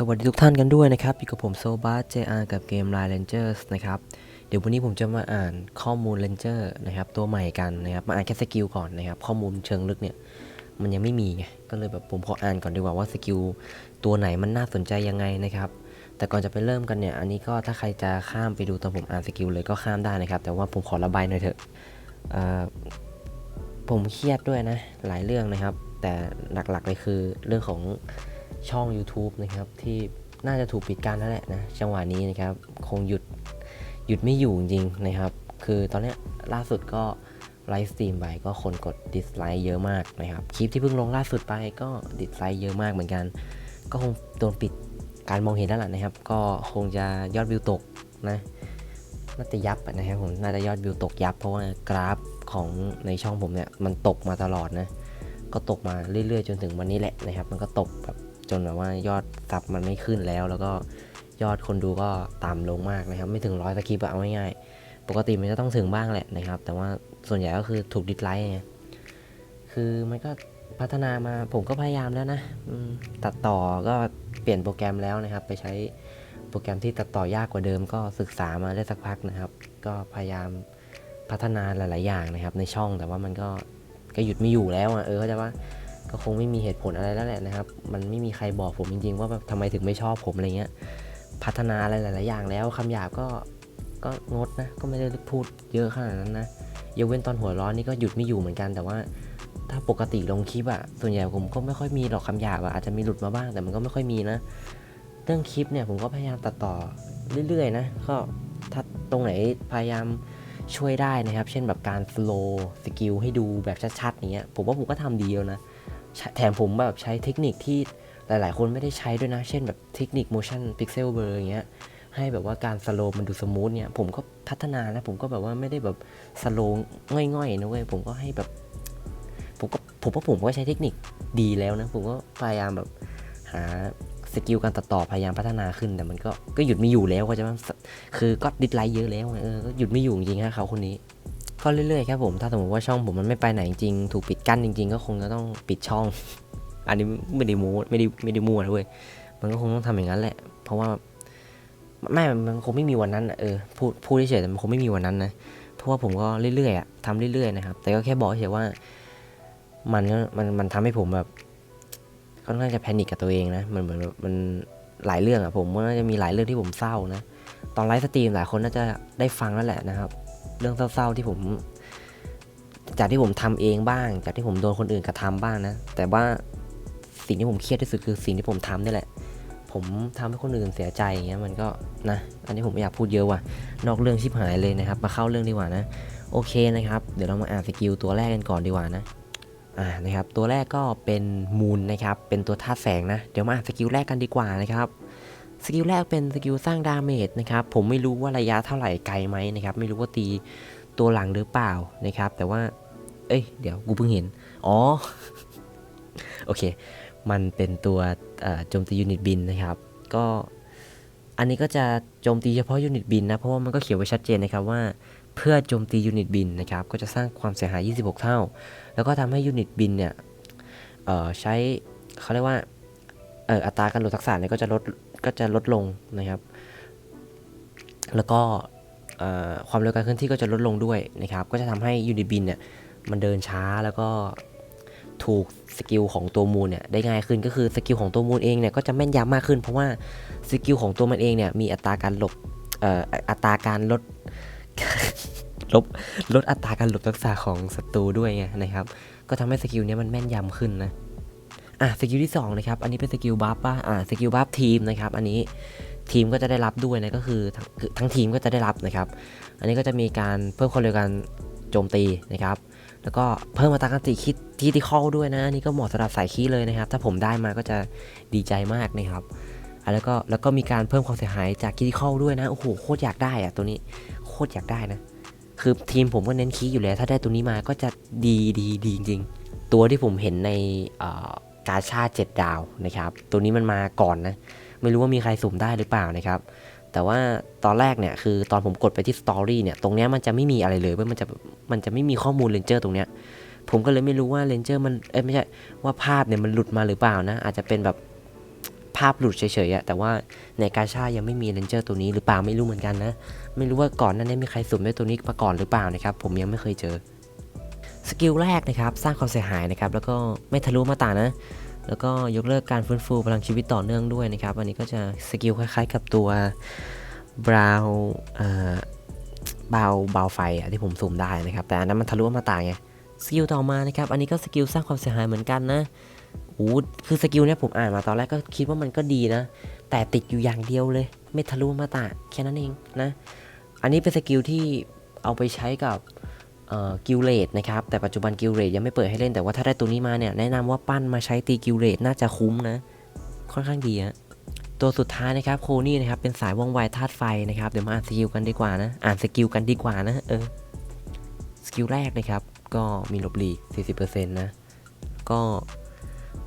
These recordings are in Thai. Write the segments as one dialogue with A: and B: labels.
A: สวัสดีทุกท่านกันด้วยนะครับอยู่กับผมโซบาส JR กับเกม Line Rangers นะครับ เดี๋ยววันนี้ผมจะมาอ่านข้อมูล Ranger นะครับตัวใหม่กันนะครับ มาอ่านแค่สกิลก่อนนะครับ ข้อมูลเชิงลึกเนี่ย มันยังไม่มีไง ก็เลยแบบผมขออ่านก่อนดีกว่าว่าสกิลตัวไหนมันน่าสนใจยังไงนะครับ แต่ก่อนจะไปเริ่มกันเนี่ย อันนี้ก็ถ้าใครจะข้ามไปดูตอนผมอ่านสกิลเลยก็ข้ามได้นะครับ แต่ว่าผมขอระบายหน่อยเถอะผมเครียดด้วยนะ หลายเรื่องนะครับ แต่หลักๆเลยคือเรื่องของ ช่อง YouTube นะครับที่น่าจะถูกปิดการแล้วแหละนะจังหวะนี้นะครับคงหยุดหยุดไม่อยู่จริงนะครับ คือตอนนี้ล่าสุดก็ไลฟ์สตรีมไปก็คนกดดิสไลค์เยอะมากนะครับคลิปที่เพิ่งลงล่าสุดไปก็ดิสไลค์เยอะมากเหมือนกัน ก็คงโดนปิดการมองเห็นแล้วล่ะนะครับ ก็คงจะยอดวิวตกนะน่าจะยับอะนะครับผมน่าจะยอดวิวตกยับ เพราะว่ากราฟของในช่องผมเนี่ยมันตกมาตลอดนะก็ตกมาเรื่อยๆ จนถึงวันนี้แหละนะครับ มันก็ตกแบบ จนแบบว่ายอดซับมันไม่ขึ้นแล้ว แล้วก็ยอดคนดูก็ต่ำลงมากนะครับ ไม่ถึงร้อยสคริปต์เอาง่ายๆปกติมันจะต้องถึงบ้างแหละนะครับ แต่ว่าส่วนใหญ่ก็คือถูกดิสไลค์ไงคือมันก็พัฒนามาผมก็พยายามแล้วนะตัดต่อก็เปลี่ยนโปรแกรมแล้วนะครับ ไปใช้โปรแกรมที่ตัดต่อยากกว่าเดิม ก็ศึกษามาได้สักพักนะครับ ก็พยายามพัฒนาหลาย ๆ อย่างนะครับ ในช่องแต่ว่ามันก็ก็หยุดไม่อยู่แล้วอะเออเข้าใจว่า ก็คงไม่มีเหตุผลอะไรแล้วแหละนะครับ มันไม่มีใครบอกผมจริงๆ ว่าแบบทำไมถึงไม่ชอบผมอะไรเงี้ย พัฒนาอะไรหลาย ๆ อย่างแล้วคำหยาบก็ก็งดนะ ก็ไม่ได้พูดเยอะขนาดนั้นนะยกเว้นตอนหัวร้อนนี่ก็หยุดไม่อยู่เหมือนกันแต่ว่าถ้าปกติลงคลิปอะส่วนใหญ่ผมก็ไม่ค่อยมีหรอกคำหยาบอะอาจจะมีหลุดมาบ้างแต่มันก็ไม่ค่อยมีนะ เรื่องคลิปเนี่ยผมก็พยายามตัดต่อเรื่อยๆนะ ก็ถ้าตรงไหนพยายามช่วยได้นะครับ เช่นแบบการ slow สกิลให้ดูแบบชัดๆอย่างเงี้ยผมว่าผมก็ทำดีแล้วนะ แถมผมแบบใช้เทคนิคที่หลาย ๆ คนไม่ได้ใช้ด้วยนะ เช่นแบบเทคนิค motion pixel blur อย่างเงี้ย ให้แบบว่าการ slow มันดูสมูทเนี่ย ผมก็พัฒนาแล้ว ผมก็แบบว่าไม่ได้แบบ slow ง่อย ๆ นะเว้ย ผมก็ให้แบบ ผมก็ผมว่าผมก็ใช้เทคนิคดีแล้วนะ ผมก็พยายามแบบหาสกิลการตัดต่อพยายามพัฒนาขึ้น แต่มันก็ก็หยุดไม่อยู่แล้วก็จะว่าคือก็ดิสไลค์เยอะแล้วไงเออ ก็หยุดไม่อยู่จริงฮะเขาคนนี้ ก็เรื่อยๆครับผม ถ้าสมมติว่าช่องผมมันไม่ไปไหนจริงๆถูกปิดกั้นจริง ๆ ก็คงจะต้องปิดช่อง อันนี้ไม่ได้ม้ไม่ได้ไม่ได้มั่วนะเว้ยมันก็คงต้องทำอย่างนั้นแหละ เพราะว่าไม่มันคงไม่มีวันนั้นเออพูดพูดเฉยแต่มันคงไม่มีวันนั้นนะ เพราะว่าผมก็เรื่อยๆอะทำเรื่อยๆนะครับ แต่ก็แค่บอกเฉยว่า มันก็มันมันทำให้ผมแบบค่อนข้างจะแพนิคกับตัวเองนะ มันเหมือนมันหลายเรื่องอะผมว่าน่าจะมีหลายเรื่องที่ผมเศร้านะ ตอนไลฟ์สตรีมหลายคนน่าจะได้ฟังแล้วแหละนะครับ เรื่องเศร้าๆที่ผม จากที่ผมทำเองบ้าง จากที่ผมโดนคนอื่นกระทำบ้างนะ แต่ว่าสิ่งที่ผมเครียดที่สุดคือสิ่งที่ผมทำนี่แหละ ผมทำให้คนอื่นเสียใจอย่างเงี้ยมันก็นะ อันนี้ผมไม่อยากพูดเยอะว่ะ นอกเรื่องชิบหายเลยนะครับ มาเข้าเรื่องดีกว่านะ โอเคนะครับ เดี๋ยวเรามาอ่านสกิลตัวแรกกันก่อนดีกว่านะอ่านะครับ ตัวแรกก็เป็นมูลนะครับ เป็นตัวธาตุแสงนะ เดี๋ยวมาอ่านสกิลแรกกันดีกว่านะครับ สกิลแรกเป็นสกิลสร้างดาเมจนะครับผมไม่รู้ว่าระยะเท่าไหร่ไกลไหมนะครับไม่รู้ว่าตีตัวหลังหรือเปล่านะครับ แต่ว่า เอ้ย เดี๋ยวกูเพิ่งเห็น อ๋อ โอเค มันเป็นตัวโจมตียูนิตบินนะครับ ก็อันนี้ก็จะโจมตีเฉพาะยูนิตบินนะ เพราะว่ามันก็เขียนไว้ชัดเจนนะครับว่าเพื่อโจมตียูนิตบินนะครับ ก็จะสร้างความเสียหาย 26 เท่า แล้วก็ทำให้ยูนิตบินเนี่ยใช้เขาเรียกว่าอ,อ,อัตราการหลดทักษะเนี่ยก็จะลด ก็จะลดลงนะครับ แล้วก็ความเร็วการเคลื่อนที่ก็จะลดลงด้วยนะครับ ก็จะทำให้ยูนิบินเนี่ยมันเดินช้าแล้วก็ถูกสกิลของตัวมูลเนี่ยได้ง่ายขึ้นก็คือสกิลของตัวมูลเองเนี่ยก็จะแม่นยำมากขึ้น เพราะว่าสกิลของตัวมันเองเนี่ยมีอัตราการหลบอัตราการลดลบลดอัตราการหลบทักษะของศัตรูด้วยไงนะครับ ก็ทำให้สกิลนี้มันแม่นยำขึ้นนะ อะสกิลที่สองนะครับอันนี้เป็นสกิลบัฟป่ะอ่าสกิลบัฟทีมนะครับอันนี้ทีมก็จะได้รับด้วยนะก็คือทั้งทั้งทีมก็จะได้รับนะครับ อันนี้ก็จะมีการเพิ่มความเร็วการโจมตีนะครับแล้วก็เพิ่มอัตราการตีคิดที่ที่เข้าด้วยนะอันนี่ก็เหมาะสำหรับสายคีเลยนะครับ ถ้าผมได้มาก็จะดีใจมากนะครับอะแล้วก็แล้วก็มีการเพิ่มความเสียหายจากคิดที่เข้าด้วยนะโอ้โหโคตรอยากได้อะตัวนี้โคตรอยากได้นะคือทีมผมก็เน้นคีอยู่แล้ว ถ้าได้ตัวนี้มาก็จะดีดีดีจริงๆตัวที่ผมเห็นในอ่อ กาชาเจ็ดดาวนะครับ ตัวนี้มันมาก่อนนะ ไม่รู้ว่ามีใครสุ่มได้หรือเปล่านะครับ แต่ว่าตอนแรกเนี่ยคือตอนผมกดไปที่สตอรี่เนี่ย ตรงเนี้ยมันจะไม่มีอะไรเลยเว้ยมันจะมันจะไม่มีข้อมูลเรนเจอร์ตรงเนี้ย ผมก็เลยไม่รู้ว่าเรนเจอร์มัน เอ้ยไม่ใช่ ว่าภาพเนี่ยมันหลุดมาหรือเปล่านะ อาจจะเป็นแบบภาพหลุดเฉยๆอะแต่ว่าในกาชายังไม่มีเลนเจอร์ตัวนี้หรือเปล่าไม่รู้เหมือนกันนะ ไม่รู้ว่าก่อนหนั้นนี้มีใครสุ่มได้ตัวนี้มาก่อนหรือเปล่านะครับ ผมยังไม่เคยเจอ สกิลแรกนะครับสร้างความเสียหายนะครับแล้วก็ไม่ทะลุมาตานะแล้วก็ยกเลิกการฟื้นฟูพลังชีวิตต่อเนื่องด้วยนะครับ อันนี้ก็จะสกิลคล้ายๆกับตัวบราวบาวบาไฟอะที่ผมสุ่มได้นะครับ แต่อันนั้นมันทะลุมาตาไงสกิลต่อมานะครับ อันนี้ก็สกิลสร้างความเสียหายเหมือนกันนะโอ้คือสกิลเนี้ยผมอ่านมาตอนแรกก็คิดว่ามันก็ดีนะ แต่ติดอยู่อย่างเดียวเลย ไม่ทะลุมาตาแค่นั้นเองนะ อันนี้เป็นสกิลที่เอาไปใช้กับ กิลเลดนะครับ แต่ปัจจุบันกิลเลดยังไม่เปิดให้เล่นแต่ว่าถ้าได้ตัวนี้มาเนี่ย แนะนำว่าปั้นมาใช้ตีกิลเลดน่าจะคุ้มนะ ค่อนข้างดีอะตัวสุดท้ายนะครับโคนี่นะครับ เป็นสายว่องไวธาตุไฟนะครับ เดี๋ยวมาอ่านสกิลกันดีกว่านะ อ่านสกิลกันดีกว่านะ เออ สกิลแรกนะครับ ก็มีลบหลีก 40%นะ ก็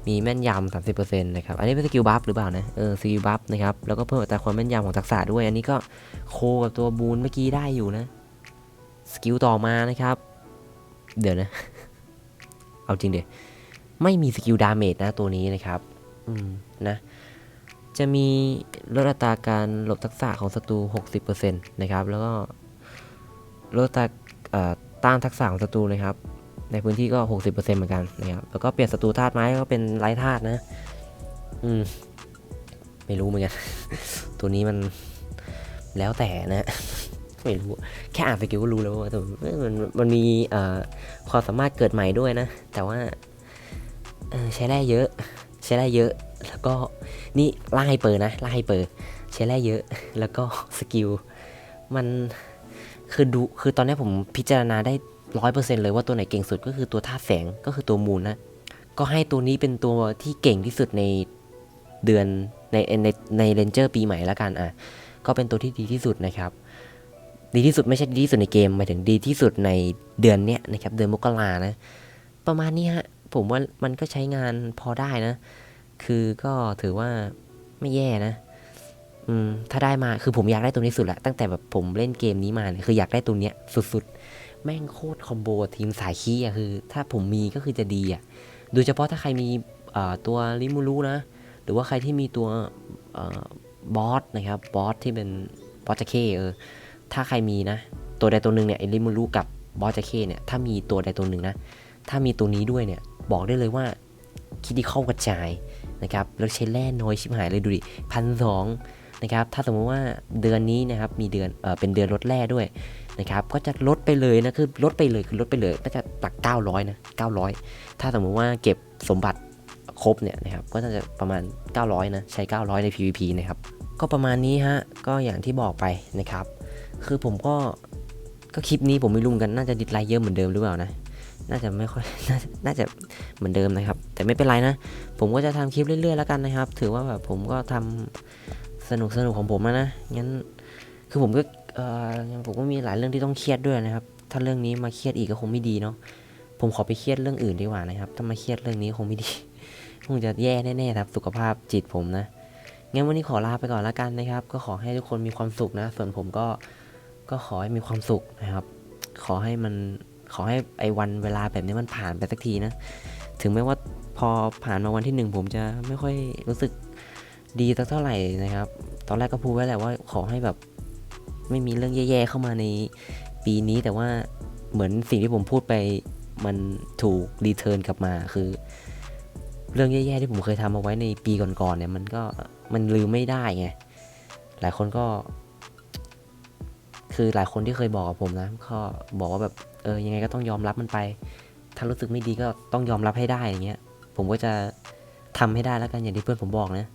A: มีแม่นยำ 30%นะครับ อันนี้เป็นสกิลบัฟหรือเปล่านะ เออ สกิลบัฟนะครับ แล้วก็เพิ่มอัตราความแม่นยำของทักษะด้วย อันนี้ก็โคกับตัวบูนเมื่อกี้ได้อยู่นะ สกิลต่อมานะครับ เดี๋ยวนะ เอาจริงเดี๋ยวไม่มีสกิลดาเมจนะตัวนี้นะครับ อืมนะ จะมีลดอัตราการหลบทักษะของศัตรู 60%นะครับ แล้วก็ลดตาต้านทักษะของศัตรูนะครับ ในพื้นที่ก็ 60%เหมือนกันนะครับ แล้วก็เปลี่ยนศัตรูธาตุไม้ก็เป็นไร้ธาตุนะ อืม ไม่รู้เหมือนกัน ตัวนี้มันแล้วแต่นะ ไม่รู้ แค่อ่านสกิลก็รู้แล้วว่ามันมันมีความสามารถเกิดใหม่ด้วยนะ แต่ว่าใช้แร่เยอะ ใช้แร่เยอะ แล้วก็นี่ล่าไฮเปอร์นะล่าไฮเปอร์ใช้แร่เยอะ แล้วก็สกิลมันคือดูคือตอนนี้ผมพิจารณาได้ร้อยเปอร์เซ็นเลยว่าตัวไหนเก่งสุดก็คือตัวธาแสงก็คือตัวมูลนะ ก็ให้ตัวนี้เป็นตัวที่เก่งที่สุดในเดือนในในในเรนเจอร์ปีใหม่แล้วกันอะ ก็เป็นตัวที่ดีที่สุดนะครับ ดีที่สุดไม่ใช่ดีที่สุดในเกมหมายถึงดีที่สุดในเดือนเนี้ยนะครับเดือนมกรานะ ประมาณนี้ฮะผมว่ามันก็ใช้งานพอได้นะ คือก็ถือว่าไม่แย่นะอืมถ้าได้มาคือผมอยากได้ตัวนี้สุดแหละตั้งแต่แบบผมเล่นเกมนี้มาเนี่ยคืออยากได้ตัวเนี้ยสุดๆ แม่งโคตรคอมโบทีมสายขี้อะคือ ถ้าผมมีก็คือจะดีอะโดยเฉพาะถ้าใครมีตัวลิมูรุนะ หรือว่าใครที่มีตัวอบอสนะครับบอสที่เป็นบอสจาเข้เออ ถ้าใครมีนะ ตัวใดตัวหนึ่งเนี่ยไอลิมูรุกับบอสจเข้เนี่ยถ้ามีตัวใดตัวหนึ่งนะ ถ้ามีตัวนี้ด้วยเนี่ยบอกได้เลยว่าคิดดีเข้ากระจายนะครับแล้วใช้แร่น้อยชิบหายเลยดูดิพันสองนะครับถ้าสมมติว่าเดือนนี้นะครับมีเดือนเออเป็นเดือนลดแร่ด้วยนะครับก็จะลดไปเลยนะคือลดไปเลยคือลดไปเลยน่าจะตัก 900นะ900 ถ้าสมมติว่าเก็บสมบัติครบเนี่ยนะครับก็น่าจะประมาณ 900นะใช้ 900 ใน PVP นะครับก็ประมาณนี้ฮะก็อย่างที่บอกไปนะครับ คือผมก็ก็คลิปนี้ผมไม่รู้เหมือนกันน่าจะดิสไลค์เยอะเหมือนเดิมหรือเปล่านะน่าจะไม่ค่อยน่าน่าจะเหมือนเดิมนะครับ แต่ไม่เป็นไรนะ ผมก็จะทำคลิปเรื่อยๆ แล้วกันนะครับ ถือว่าแบบผมก็ทำสนุกสนุกของผมนะงั้นคือผมก็เออผมก็มีหลายเรื่องที่ต้องเครียดด้วยนะครับ ถ้าเรื่องนี้มาเครียดอีกก็คงไม่ดีเนาะผมขอไปเครียดเรื่องอื่นดีกว่านะครับ ถ้ามาเครียดเรื่องนี้คงไม่ดีคงจะแย่แน่ๆครับ สุขภาพจิตผมนะงั้นวันนี้ขอลาไปก่อนแล้วกันนะครับ ก็ขอให้ทุกคนมีความสุขนะ ส่วนผมก็ ก็ขอให้มีความสุขนะครับ ขอให้มันขอให้ไอ้วันเวลาแบบนี้มันผ่านไปสักทีนะ ถึงแม้ว่าพอผ่านมาวันที่หนึ่งผมจะไม่ค่อยรู้สึกดีสักเท่าไหร่นะครับ ตอนแรกก็พูดไว้แหละว่าขอให้แบบไม่มีเรื่องแย่ๆเข้ามาในปีนี้แต่ว่าเหมือนสิ่งที่ผมพูดไปมันถูกรีเทิร์นกลับมาคือ เรื่องแย่ๆที่ผมเคยทำเอาไว้ในปีก่อนๆเนี่ยมันก็มันลืมไม่ได้ไง หลายคนก็ คือหลายคนที่เคยบอกกับผมนะก็บอกว่าแบบเออยังไงก็ต้องยอมรับมันไป ถ้ารู้สึกไม่ดีก็ต้องยอมรับให้ได้อย่างเงี้ยผมก็จะทำให้ได้แล้วกันอย่างที่เพื่อนผมบอกนะ